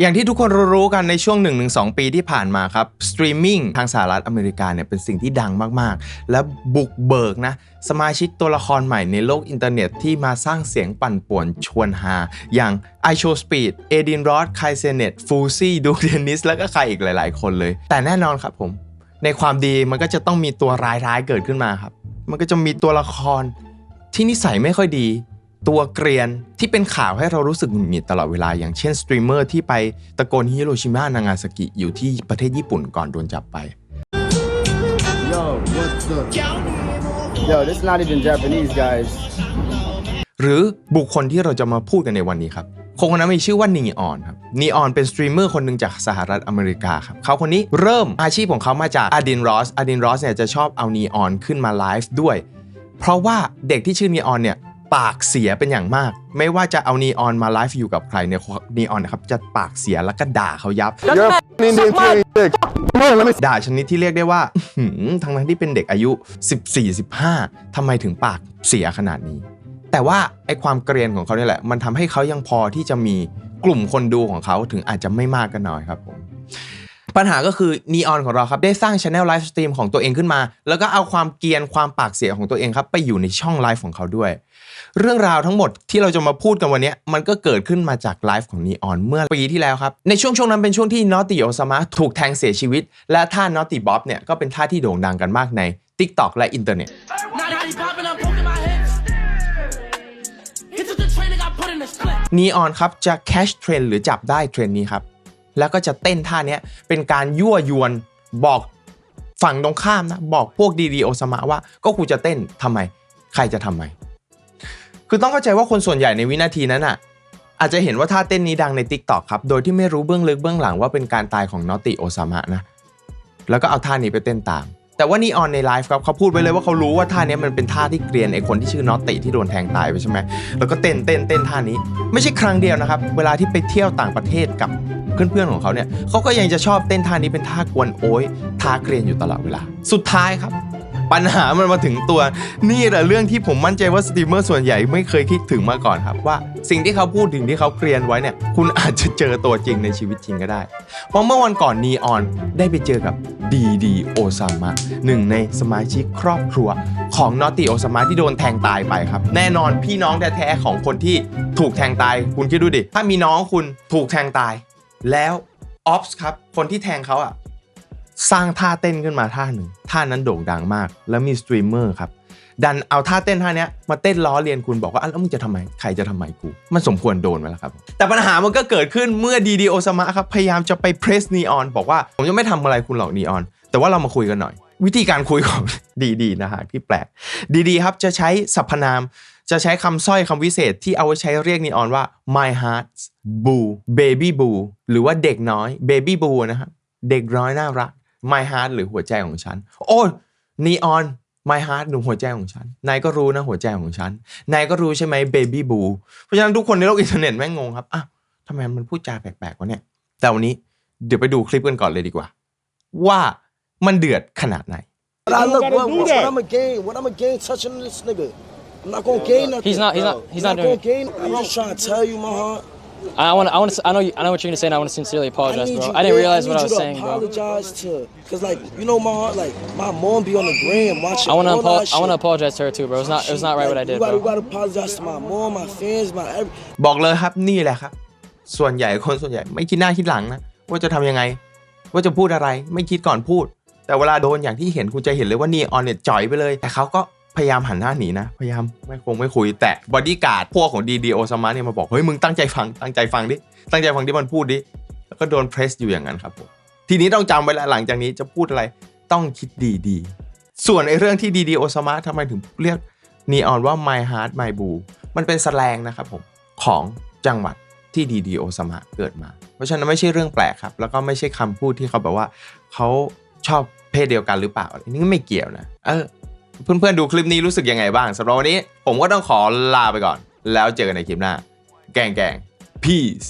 อย่างที่ทุกคนรู้ๆกันในช่วง 1-2 ปีที่ผ่านมาครับสตรีมมิ่งทางสหรัฐอเมริกาเนี่ยเป็นสิ่งที่ดังมาก ๆ และบุกเบิกนะ สมาชิกตัวละครใหม่ในโลกอินเทอร์เน็ตที่มาสร้างเสียงปั่นป่วนชวนฮาอย่าง i s h o w Speed เอดินรอดไคเซเนตฟูซี่ดูเดนิสแล้วก็ใครอีกหลาย ๆ คนเลย แต่แน่นอนครับผม ในความดีมันก็จะต้องมีตัวร้ายๆเกิดขึ้นมาครับ มันก็จะมีตัวละครที่นิสัยไม่ค่อยดี ตัวเกรียนที่เป็นข่าวให้เรารู้สึกหงุดหงิดตลอดเวลา อย่างเช่นสตรีมเมอร์ที่ไปตะโกนฮิโรชิมานางาซากิอยู่ที่ประเทศญี่ปุ่นก่อนโดนจับไป Yo, what's up? Yo, this is not even Japanese, guys. หรือบุคคลที่เราจะมาพูดกันในวันนี้ครับคนคนนั้นมีชื่อว่านีออนครับนีออนเป็นสตรีมเมอร์คนหนึ่งจากสหรัฐอเมริกาครับเขาคนนี้เริ่มอาชีพของเขามาจากอดินรอสอดินรอสเนี่ยจะชอบเอานีออนขึ้นมาไลฟ์ด้วย เพราะว่าเด็กที่ชื่อนีออนเนี่ย ปากเสียเป็นอย่างมาก ไม่ว่าจะเอานีออนมาไลฟ์อยู่กับใครเนี่ยนีออนนะครับจะปากเสียแล้วก็ด่าเขายับ You're a f***ing Indian kid. Come on, let me ด่าชนิดที่เรียกได้ว่า อื้อหือทั้งทั้งๆที่เป็นเด็กอายุ 14-15ทำไมถึงปากเสียขนาดนี้ แต่ว่าไอความเกรียนของเขาเนี่ยแหละ มันทำให้เขายังพอที่จะมีกลุ่มคนดูของเขาถึงอาจจะไม่มากก็น้อยครับผม ปัญหาก็คือนีออนของเราครับ ได้สร้างช anel ไลฟ์สตรีมของตัวเองขึ้นมา แล้วก็เอาความเกียนความปากเสียของตัวเองครับ ไปอยู่ในช่องไลฟ์ของเขาด้วย เรื่องราวทั้งหมดที่เราจะมาพูดกันวันนี้ มันก็เกิดขึ้นมาจากไลฟ์ของนีออนเมื่อปีที่แล้วครับ ในช่วงช่วงนั้นเป็นช่วงที่นอตติโอซามะถูกแทงเสียชีวิต และท่านอตติบ๊อบเนี่ยก็เป็นท่าที่โด่งดังกันมากใน TikTok และอินเทอร์เน็ต Now that he popping, I'm poking my hips. He took the train and got put in the split. นีออนครับจะแคชเทรนหรือจับได้เทรนนี้ครับ แล้วก็จะเต้นท่าเนี้ยเป็นการยั่วยวนบอกฝั่งตรงข้ามนะบอกพวกดีดีโอสมาว่าก็กูจะเต้นทำไม ใครจะทำไม คือต้องเข้าใจว่าคนส่วนใหญ่ในวินาทีนั้นอะอาจจะเห็นว่าท่าเต้นนี้ดังใน Tik t o อกครับ โดยที่ไม่รู้เบื้องลึกเบื้องหลังว่าเป็นการตายของนอตติโอซามะนะ แล้วก็เอาท่านี้ไปเต้นตาม แต่ว่านีออนในไลฟ์ครับเขาพูดไว้เลยว่าเขารู้ว่าท่านี้มันเป็นท่าที่เกรียนไอคนที่ชื่อนอตติที่โดนแทงตายไปใช่ไหมแล้วก็เต้นเต้นเต้นท่านี้ ไม่ใช่ครั้งเดียวนะครับ เวลาที่ไปเที่ยวต่างประเทศกับเพื่อนๆของเขาเนี่ยเขาก็ยังจะชอบเต้นท่านี้เป็นท่ากวนโอยท่าเกรียนอยู่ตลอดเวลา สุดท้ายครับ ปัญหามันมาถึงตัวนี่แหละเรื่องที่ผมมั่นใจว่าสตรีมเมอร์ส่วนใหญ่ไม่เคยคิดถึงมาก่อนครับว่าสิ่งที่เขาพูดถึงที่เขาเกรียนไว้เนี่ย คุณอาจจะเจอตัวจริงในชีวิตจริงก็ได้ เพราะเมื่อวันก่อนนีออนได้ไปเจอกับ ดีดีโอซามะหนึ่งในสมาชิกครอบครัวของนอติโอซามะที่โดนแทงตายไปครับ แน่นอนพี่น้องแท้ๆของคนที่ถูกแทงตาย คุณคิดดูดิ ถ้ามีน้องคุณถูกแทงตาย แล้วออฟส์ครับ คนที่แทงเขาอะสร้างท่าเต้นขึ้นมาท่าหนึ่ง ท่านั้นโด่งดังมาก แล้วมีสตรีมเมอร์ครับ ดันเอาท่าเต้นท่านี้มาเต้นล้อเลียนคุณบอกว่าอะแล้วมึงจะทำไมใครจะทำไมกู มันสมควรโดนไหมล่ะครับ แต่ปัญหามันก็เกิดขึ้นเมื่อดีดีโอซมะครับพยายามจะไปเพรสนีออนบอกว่าผมจะไม่ทำอะไรคุณหรอกนีออน แต่ว่าเรามาคุยกันหน่อย วิธีการคุยของดีดีนะฮะที่แปลกดีดีครับจะใช้สรรพนามจะใช้คำสร้อยคำวิเศษที่เอาไว้ใช้เรียกนีออนว่า my heart boo baby boo หรือว่าเด็กน้อย baby boo นะครับเด็กน้อยน่ารัก my heart หรือหัวใจของฉัน โอ้นีออน my heart หรือหัวใจของฉัน นายก็รู้นะหัวใจของฉัน นายก็รู้ใช่ไหม baby boo เพราะฉะนั้นทุกคนในโลกอินเทอร์เน็ตแม่งงงครับอ้าวทำไมมันพูดจาแปลกๆวะเนี่ย แต่วันนี้เดี๋ยวไปดูคลิปกันก่อนเลยดีกว่า ว่ามันเดือดขนาดไหน But I look, gotta what, do what, that. what I'm a gain? What I'm a gain touching this nigga? I'm not gonna gain nothing. He's not- he's not- Yo, he's I'm not gonna doing gain. I'm just trying to tell you, my heart. I want to. I want to. I know. You, I know what you're gonna say. and I want to sincerely apologize, bro. I didn't yeah, realize I what I need was you to saying, bro. apologize to, cause like you know, my heart, like my mom be on the gram watching I want to. all that Apo- I want to shit. apologize to her too, bro. It was not. It was not right what I Like, did, you gotta, you bro. gotta apologize to my mom, my fans, my every. บอกเลยครับนี่แหละครับ ส่วนใหญ่คนส่วนใหญ่ไม่คิดหน้าคิดหลังนะว่าจะทำยังไง ว่าจะพูดอะไรไม่คิดก่อนพูด แต่เวลาโดนอย่างที่เห็นคุณจะเห็นเลยว่านีออนเนี่ยจ่อยไปเลย แต่เขาก็ พยายามหันหน้าหนีนะ พยายามไม่คงไม่คุย แต่บอดี้การ์ดพวกของดีดีโอซามะเนี่ยมาบอก เฮ้ย มึงตั้งใจฟังตั้งใจฟังดิ ตั้งใจฟังที่มันพูดดิ แล้วก็โดนเพรสอยู่อย่างนั้นครับผมทีนี้ต้องจำไว้แล้วหลังจากนี้จะพูดอะไรต้องคิดดีๆ ส่วนไอ้เรื่องที่ดีดีโอซามะทำไมถึงเรียกนีออนว่า my heart my boo มันเป็นแสแลงนะครับผมของจังหวัดที่ดีดีโอซามะเกิดมา เพราะฉะนั้นไม่ใช่เรื่องแปลกครับ แล้วก็ไม่ใช่คำพูดที่เขาแบบว่าเขาชอบเพศเดียวกันหรือเปล่าอันนี้ไม่เกี่ยวนะ เออ เพื่อนๆดูคลิปนี้รู้สึกยังไงบ้างสำหรับวันนี้ ผมก็ต้องขอลาไปก่อน แล้วเจอกันในคลิปหน้า แกงแกง peace